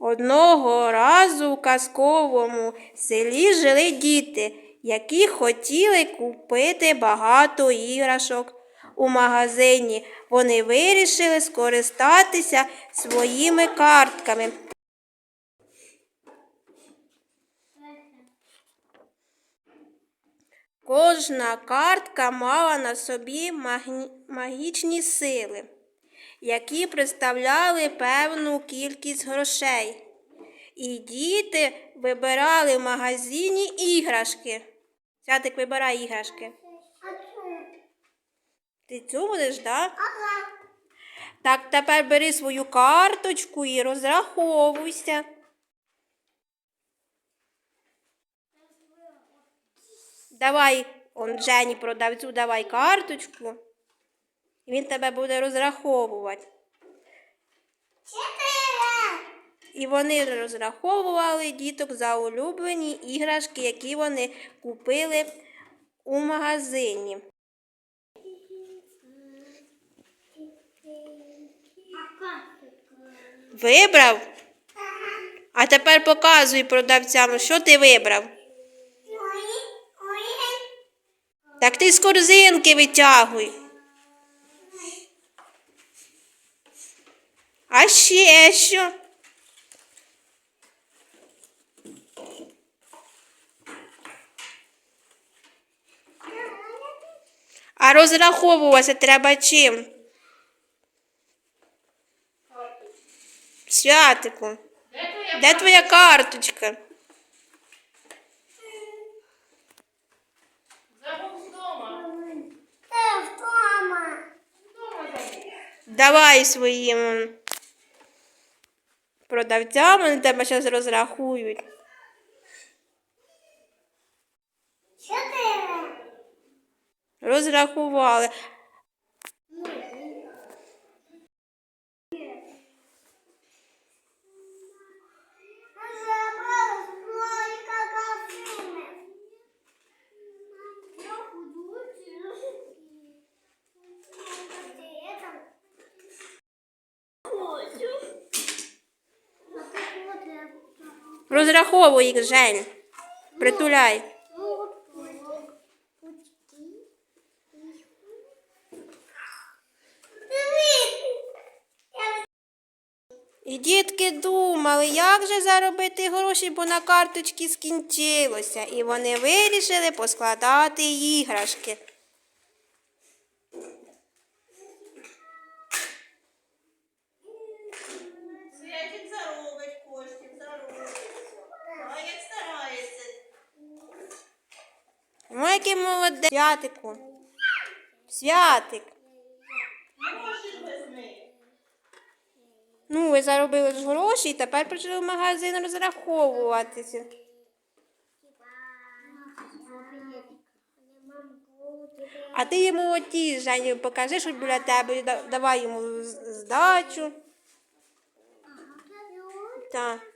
Одного разу в казковому селі жили діти, які хотіли купити багато іграшок у магазині. Вони вирішили скористатися своїми картками. Кожна картка мала на собі магічні сили, які представляли певну кількість грошей. І діти вибирали в магазині іграшки. Святик, вибирай іграшки. Ти цю будеш, так? Ага. Так, тепер бери свою карточку і розраховуйся. Давай, он Жені продавцю, давай карточку. І він тебе буде розраховувати. І вони розраховували діток за улюблені іграшки, які вони купили у магазині. Вибрав? А тепер показуй продавцям, що ти вибрав. Так ти з корзинки витягуй. А ще що? А розраховуватися треба чим? Святику. Де твоя карточка? Давай своїм продавцям, вони тебе зараз розрахують. Чотири. Розрахували. Забрала Розраховуй їх, Жень. Притуляй. І дітки думали, як же заробити гроші, бо на карточці скінчилося. І вони вирішили поскладати іграшки. Святик заробить коштів, заробить. А як старається. Ну, молодець. Святику. Святик. Ну, ви заробили ж гроші і тепер прийшли в магазин розраховуватися. А ти йому оті, Жені, покажи, що біля тебе, давай йому здачу. Так.